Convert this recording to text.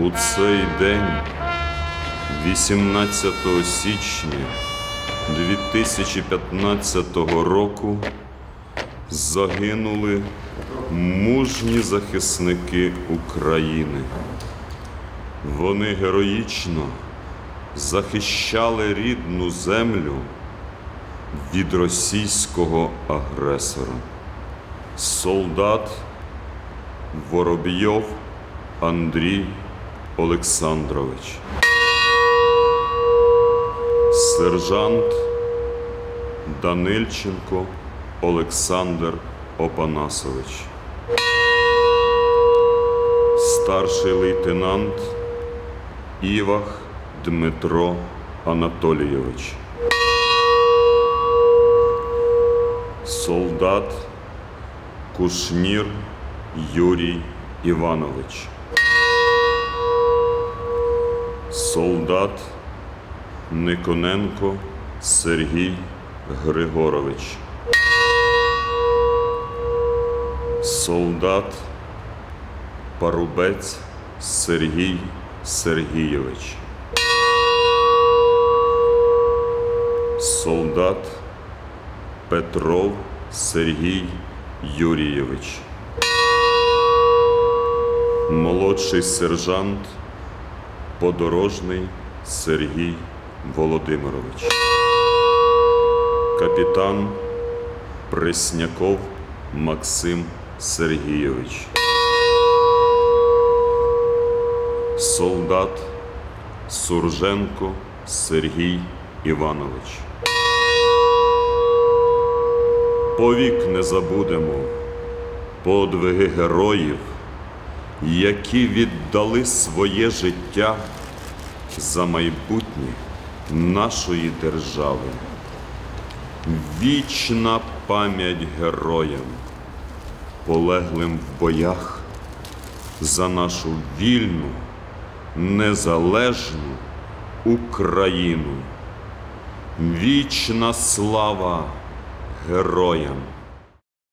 У цей день, 18 січня 2015 року, загинули мужні захисники України. Вони героїчно захищали рідну землю від російського агресора. Солдат Воробйов Андрій Олександрович. Сержант Данильченко Олександр Опанасович. Старший лейтенант Івах Дмитро Анатолійович. Солдат Кушнір Юрій Іванович. Солдат Никоненко Сергій Григорович. Солдат Парубець Сергій Сергійович. Солдат Петров Сергій Юрійович. Молодший сержант Подорожний Сергій Володимирович. Капітан Пресняков Максим Сергійович. Солдат Сурженко Сергій Іванович. Повік не забудемо подвиги героїв, які віддали своє життя за майбутнє нашої держави. Вічна пам'ять героям, полеглим в боях за нашу вільну, незалежну Україну. Вічна слава героям!